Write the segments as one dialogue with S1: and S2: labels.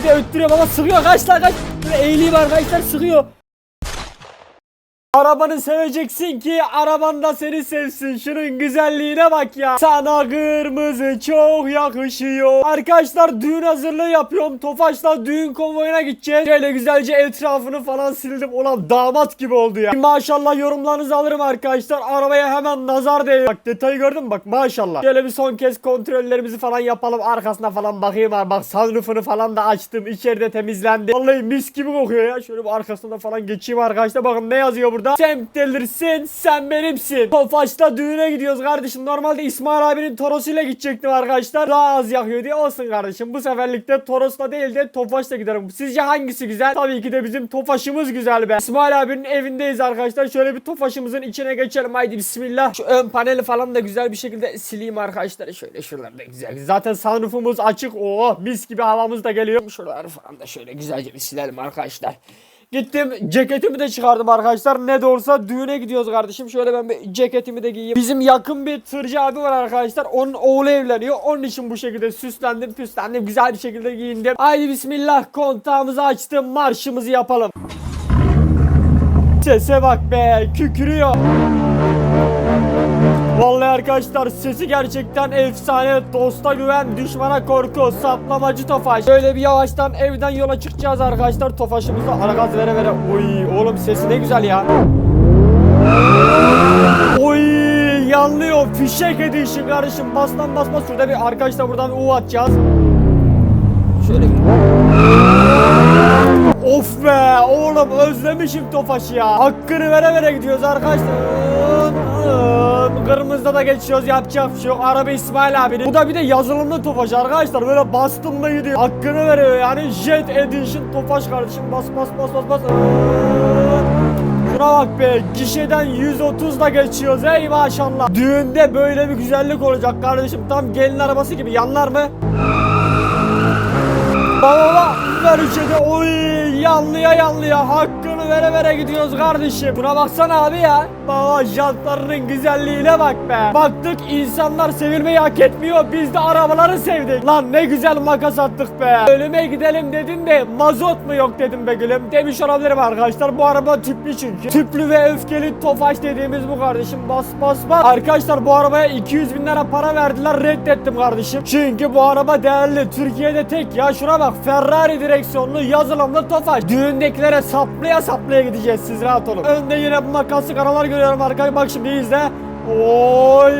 S1: Bir de öttürüyor baba sıkıyor kaç lan kaç. Böyle eğileyim arkadaşlar sıkıyor. Arabanı seveceksin ki araban da seni sevsin. Şunun güzelliğine bak ya. Sana kırmızı çok yakışıyor. Arkadaşlar düğün hazırlığı yapıyorum. Tofaş'la düğün konvoyuna gideceğiz. Şöyle güzelce etrafını falan sildim. Ulan damat gibi oldu ya. Maşallah yorumlarınızı alırım arkadaşlar. Arabaya hemen nazar değiyor. Bak detayı gördün mü? Bak maşallah. Şöyle bir son kez kontrollerimizi falan yapalım. Arkasına falan bakayım. Bak sunroofunu falan da açtım. İçeride temizlendi. Vallahi mis gibi kokuyor ya. Şöyle bir arkasına falan geçeyim arkadaşlar. Bakın ne yazıyor burada? Sen delirsin. Sen benimsin. Tofaş'ta düğüne gidiyoruz kardeşim. Normalde İsmail abinin Toros'uyla gidecektim arkadaşlar. Daha az yakıyor diye olsun kardeşim. Bu seferlikte Toros'la değil de Tofaş'la giderim. Sizce hangisi güzel? Tabii ki de bizim Tofaş'ımız güzel be. İsmail abinin evindeyiz arkadaşlar. Şöyle bir Tofaş'ımızın içine geçelim. Haydi bismillah. Şu ön paneli falan da güzel bir şekilde sileyim arkadaşlar. Şöyle şuraları da güzel. Zaten sunroofumuz açık. Oo mis gibi havamız da geliyor. Şuraları falan da şöyle güzelce bir silelim arkadaşlar. Gittim ceketimi de çıkardım arkadaşlar. Ne de olsa düğüne gidiyoruz kardeşim. Şöyle ben bir ceketimi de giyeyim. Bizim yakın bir tırcı abi var arkadaşlar. Onun oğlu evleniyor. Onun için bu şekilde süslendim püslendim. Güzel bir şekilde giyindim. Haydi bismillah kontağımızı açtım. Marşımızı yapalım. Sese bak be kükürüyor. Vallahi arkadaşlar sesi gerçekten efsane. Dosta güven, düşmana korku, saplamacı Tofaş. Böyle bir yavaştan evden yola çıkacağız arkadaşlar. Tofaşımızı ara gaz vere vere. Oy oğlum sesi ne güzel ya. Oy yanlıyor. Fişek edişi kardeşim. Bastan basmaz. Şurada bir arkadaşlar buradan U atacağız. Şöyle bir... Of be oğlum özlemişim Tofaş'ı ya. Hakkını vere vere gidiyoruz arkadaşlar. Kırmızıda da geçiyoruz yapacak bir şey yok. Araba İsmail abinin. Bu da bir de yazılımlı Tofaş arkadaşlar. Böyle bastım mı gidiyor. Hakkını veriyor yani Jet Edition Tofaş kardeşim. Bas bas bas bas bas. Şuna bak be gişeden 130 da geçiyoruz ey maşallah. Düğünde böyle bir güzellik olacak kardeşim. Tam gelin arabası gibi yanlar mı? Baba baba ver üçede oy yanlıya yanlıya hakkını vere vere gidiyoruz kardeşim. Buna baksana abi ya. Baba jantlarının güzelliğine bak be. Baktık insanlar sevilmeyi hak etmiyor biz de arabaları sevdik. Lan ne güzel makas attık be. Ölüme gidelim dedin de mazot mu yok dedim be gülüm. Demiş olabilirim arkadaşlar bu araba tüplü çünkü. Tüplü ve öfkeli tofaş dediğimiz bu kardeşim bas bas bas. Arkadaşlar bu arabaya 200 bin lira para verdiler reddettim kardeşim. Çünkü bu araba değerli. Türkiye'de tek ya şuna bak Ferrari direksiyonlu yazılımlı tofaş. Düğündekilere saplaya saplaya gideceğiz siz rahat olun. Önde yine bu makaslı karalar görüyorum arkadaşlar bak şimdi izle. Oy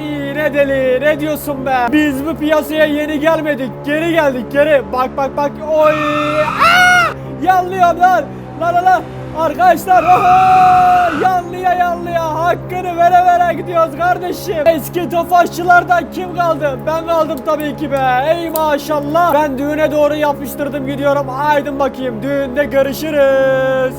S1: iğne deli ne diyorsun be? Biz bu piyasaya yeni gelmedik. Geri geldik geri. Bak bak bak. Oy. Aa! Yanlıyorum lan. La la la. Arkadaşlar oho! yanlıya yanlıya hakkını vere vere gidiyoruz kardeşim. Eski tofaşçılardan kim kaldı? Ben kaldım tabii ki be. Ey maşallah. Ben düğüne doğru yapıştırdım gidiyorum. Haydin bakayım düğünde görüşürüz.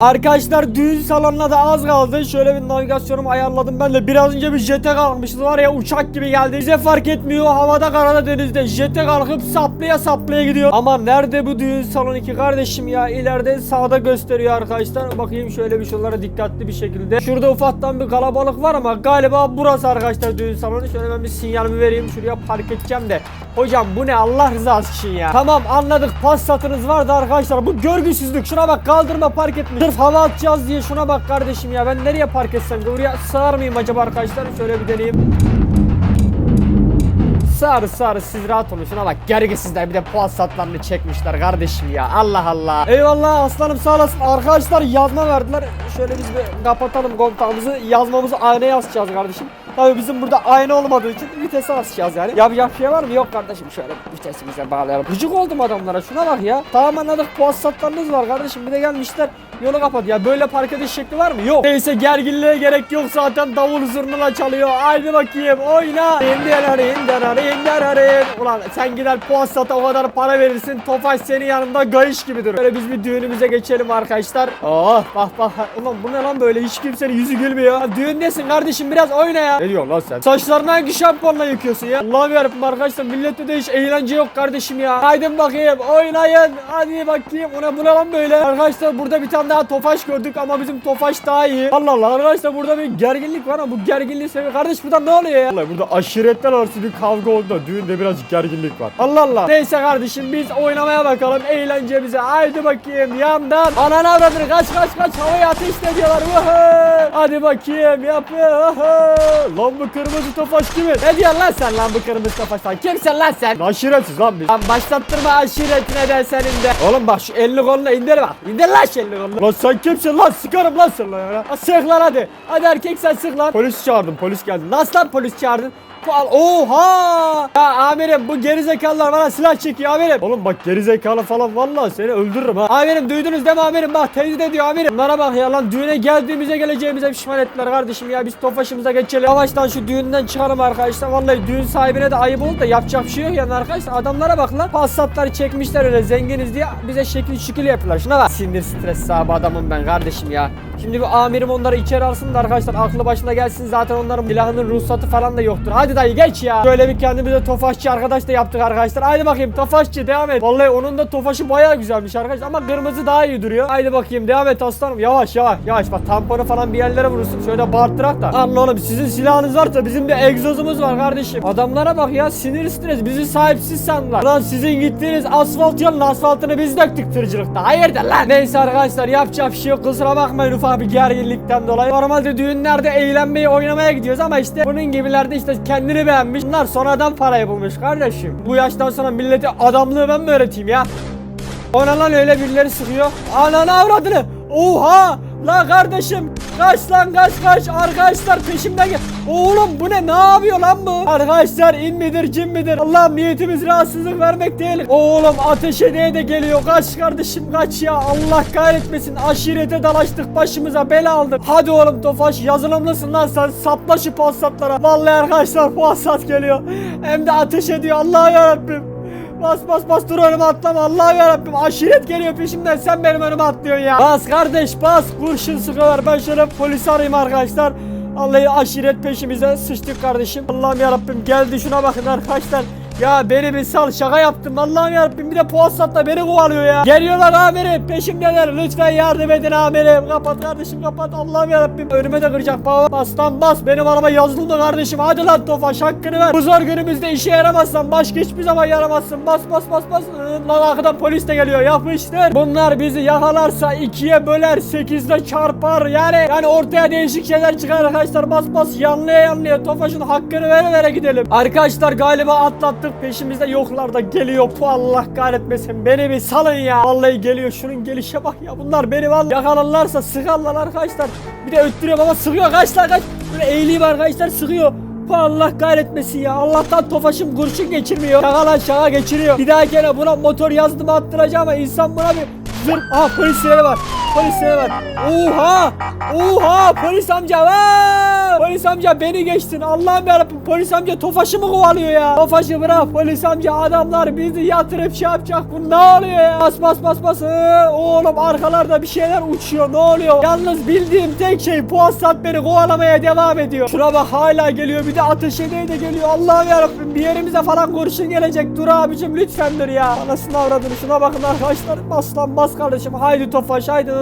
S1: Arkadaşlar düğün salonuna da az kaldı. Şöyle bir navigasyonumu ayarladım ben de. Biraz önce bir jete kalkmıştı var ya uçak gibi geldi. Bize fark etmiyor. Havada karada denizde. Jete kalkıp saplaya saplaya gidiyor. Ama nerede bu düğün salonu ki kardeşim ya? İleride sağda gösteriyor arkadaşlar. Bakayım şöyle bir şunlara dikkatli bir şekilde. Şurada ufaktan bir kalabalık var ama galiba burası arkadaşlar düğün salonu. Şöyle ben bir sinyalimi vereyim. Şuraya park edeceğim de. Hocam bu ne Allah rızası için ya. Tamam anladık Passat'ınız vardı arkadaşlar. Bu görgüsüzlük. Şuna bak kaldırma park etmiş. Sırf hava atacağız diye şuna bak kardeşim ya. Ben nereye park etsem? Buraya sığar mıyım acaba arkadaşlar? Şöyle bir deneyeyim. Sağır sağır siz rahat olun şuna bak gergisizler bir de Passat'larını çekmişler kardeşim ya Allah Allah Eyvallah aslanım sağ olasın arkadaşlar yazma verdiler Şöyle biz bir kapatalım kontağımızı yazmamızı aynaya asacağız kardeşim Tabii bizim burada ayna olmadığı için vitese asacağız yani Yapacak şey var mı? Yok kardeşim şöyle vitesimize bağlayalım Gıcık oldum adamlara şuna bak ya Tamam anladık Passat'larınız var kardeşim bir de gelmişler Yolu kapat ya böyle park ediş şekli var mı? Yok. Neyse gerginliğe gerek yok zaten davul zurnala çalıyor. Haydi bakayım oyna. İndirerin dererin dererin. Ulan sen gider Puassat'a o kadar para verirsin. Tofaş senin yanında gayış gibidir. Böyle biz bir düğünümüze geçelim arkadaşlar. Oh bak bak. Ulan bu ne lan böyle hiç kimsenin yüzü gülmüyor. Düğündesin kardeşim biraz oyna ya. Ne diyorsun lan sen? Saçlarını hangi şampuanla yıkıyorsun ya? Allah'ım yarabbim arkadaşlar millette de hiç eğlence yok kardeşim ya. Haydi bakayım oynayın. Hadi bakayım. Ona buna lan böyle. Arkadaşlar burada bir tane daha tofaş gördük ama bizim tofaş daha iyi. Allah Allah arkadaşlar burada bir gerginlik var ama bu gerginliği seviyor. Kardeş burada ne oluyor ya? Vallahi burada aşiretler arası bir kavga oldu da düğünde birazcık gerginlik var. Allah Allah. Neyse kardeşim biz oynamaya bakalım eğlencemize. Haydi bakayım yandan. Ananı avradını kaç kaç kaç havaya ateş ediyorlar. Vuhu. Hadi bakayım yapıyor. Vuhu. Lan bu kırmızı tofaş kimin? Ne diyorsun lan sen lan bu kırmızı tofaş lan? Kimsin lan sen? Aşiretsiz lan biz. Lan başlattırma aşiretine de senin de. Oğlum bak şu elini kolunu indir bak. İndir lan şu elini kolunu. Lan sen kimsin lan? Sıkarım lan sen lan ya. Sık lan hadi. Hadi erkek sen sık lan. Polis çağırdım polis geldi. Nasıl lan polis çağırdın? Al oha! Ya amirim bu gerizekalılar bana silah çekiyor amirim. Oğlum bak gerizekalı falan vallahi seni öldürürüm ha. Amirim duydunuz değil mi amirim? Bak tehdit ediyor amirim. Bunlara bak ya lan düğüne geldiğimize geleceğimize pişman ettiler kardeşim ya. Biz tofaşımıza geçelim. Yavaştan şu düğünden çıkalım arkadaşlar. Vallahi düğün sahibine de ayıp oldu da yapacak bir şey yok yani arkadaşlar. Adamlara bak lan. Passatları çekmişler öyle zenginiz diye bize şekil şükül yapıyorlar. Şuna bak. Sinir stres sahibi adamım ben kardeşim ya. Şimdi bu amirim onları içeri alsın da arkadaşlar aklı başına gelsin zaten onların silahının ruhsatı falan da yoktur. Hadi dayı geç ya. Böyle bir kendimize tofaşçı arkadaş da yaptık arkadaşlar. Haydi bakayım tofaşçı devam et. Vallahi onun da tofaşı bayağı güzelmiş arkadaşlar ama kırmızı daha iyi duruyor. Haydi bakayım devam et aslanım. Yavaş yavaş yavaş bak tamponu falan bir yerlere vurursun. Şöyle bağırtırak da. Anla oğlum sizin silahınız varsa bizim de egzozumuz var kardeşim. Adamlara bak ya sinir bizi sahipsiz sandılar. Lan sizin gittiğiniz asfalt yolun asfaltını biz döktük tırcılıkta. Hayırdır lan? Neyse arkadaşlar yapacak bir şey yok. Kusura bakmayın ufak bir gerginlikten dolayı. Normalde düğünlerde eğlenmeyi oynamaya gidiyoruz ama işte bunun gibilerde işte kendini beğenmiş. Bunlar sonradan parayı bulmuş kardeşim. Bu yaştan sonra millete adamlığı ben mi öğreteyim ya? Ona lan öyle birileri sıkıyor. Ananı avradını. Oha! La kardeşim kaç lan kaç kaç arkadaşlar peşimden gel. Oğlum bu ne ne yapıyor lan bu? Arkadaşlar in midir cin midir? Allah'ım niyetimiz rahatsızlık vermek değil. Oğlum ateş edeye de geliyor. Kaç kardeşim kaç ya. Allah kahretmesin. Aşirete dalaştık başımıza bela aldık. Hadi oğlum Tofaş yazılımlısın lan sen. Sapla şu passatlara. Vallahi arkadaşlar passat geliyor. Hem de ateş ediyor. Allah yarabbim. Bas bas bas dur önüme atlama. Allah'ım yarabbim aşiret geliyor peşimden. Sen benim önüme atlıyorsun ya. Bas kardeş bas. Kurşun sıkıyorlar ben şöyle polis arayayım arkadaşlar. Vallahi aşiret peşimize sıçtık kardeşim. Allah'ım yarabbim geldi şuna bakın arkadaşlar ya beni bir sal şaka yaptım. Allah'ım yarabbim bir de Poğaçat'la beni kovalıyor ya. Geliyorlar amirim peşimdeler. Lütfen yardım edin amirim. Kapat kardeşim kapat. Allah'ım yarabbim. Önüme de kıracak baba. Bas lan bas. Benim araba yazıldı kardeşim. Hadi lan Tofaş hakkını ver. Bu zor günümüzde işe yaramazsan başka hiçbir zaman yaramazsın. Bas bas bas bas. Lan arkadan polis de geliyor. Yapıştır. Bunlar bizi yakalarsa ikiye böler sekizde çarpar. Yani Yani ortaya değişik şeyler çıkar arkadaşlar. Bas bas. Yanlıya yanlıya Tofaş'ın hakkını vere vere gidelim. Arkadaşlar galiba atlattık peşimizde yoklar da geliyor Bu Allah kahretmesin beni bir salın ya Vallahi geliyor şunun gelişe bak ya bunlar beni vallahi yakalarlarsa sıkarlar arkadaşlar Bir de öttürüyor baba sıkıyor lan kaç Böyle eğileyim arkadaşlar sıkıyor bu Allah kahretmesin ya. Allah'tan tofaşım kurşun geçirmiyor. Şaka lan şaka geçiriyor. Bir daha gene buna motor yazdım attıracağım ama insan buna bir zır. Aha polisleri var. Polisleri var. Oha! Oha! Polis amca vaa! Polis amca beni geçtin. Allah'ım yarabbim polis amca tofaşımı kovalıyor ya. Tofaşı bırak polis amca adamlar bizi yatırıp şey yapacak. Bu ne oluyor ya? Bas bas bas bas. Ee, oğlum arkalarda bir şeyler uçuyor. Ne oluyor? Yalnız bildiğim tek şey Puassat beni kovalamaya devam ediyor. Şuna bak hala geliyor. Bir de ateş edeye de geliyor. Allah'ım yarabbim bir yerimize falan kurşun gelecek. Dur abicim lütfen dur ya. Anasını avradını şuna bakın arkadaşlar. Bas bas kardeşim. Haydi Tofaş haydi.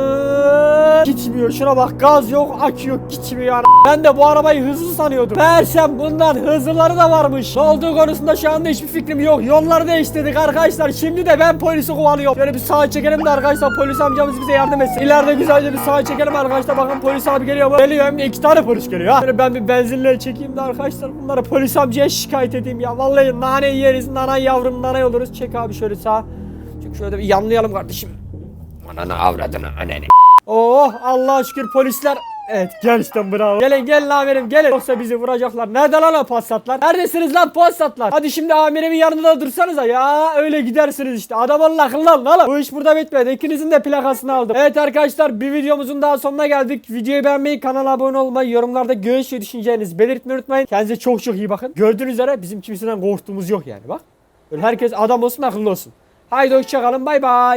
S1: Gitmiyor şuna bak gaz yok akü yok gitmiyor. Ben de bu arabayı hızlı sanıyordum. Meğersem bundan hızlıları da varmış. Ne olduğu konusunda şu anda hiçbir fikrim yok. Yolları değiştirdik arkadaşlar. Şimdi de ben polisi kovalıyorum. Şöyle bir sağa çekelim de arkadaşlar polis amcamız bize yardım etsin. İleride güzelce bir sağa çekelim arkadaşlar. Bakın polis abi geliyor mu? Geliyor hem de iki tane polis geliyor ha. Şöyle ben bir benzinleri çekeyim de arkadaşlar bunları polis amcaya şikayet edeyim ya. Vallahi nane yeriz. Nana yavrum nane oluruz. Çek abi şöyle sağa. Çünkü şöyle bir yanlayalım kardeşim. Ananı avradını ananı. Oh Allah'a şükür polisler Evet gerçekten bravo. Gelin gelin amirim gelin. Yoksa bizi vuracaklar. Nerede lan o passatlar? Neredesiniz lan passatlar? Hadi şimdi amirimin yanında da dursanıza ya. Öyle gidersiniz işte. Adam Allah akıllı alın. Bu iş burada bitmedi. İkinizin de plakasını aldım. Evet arkadaşlar bir videomuzun daha sonuna geldik. Videoyu beğenmeyi, kanala abone olmayı, yorumlarda görüş ve düşüncelerinizi belirtmeyi unutmayın. Kendinize çok çok iyi bakın. Gördüğünüz üzere bizim kimseden korktuğumuz yok yani bak. Öyle herkes adam olsun akıllı olsun. Haydi hoşçakalın bay bay.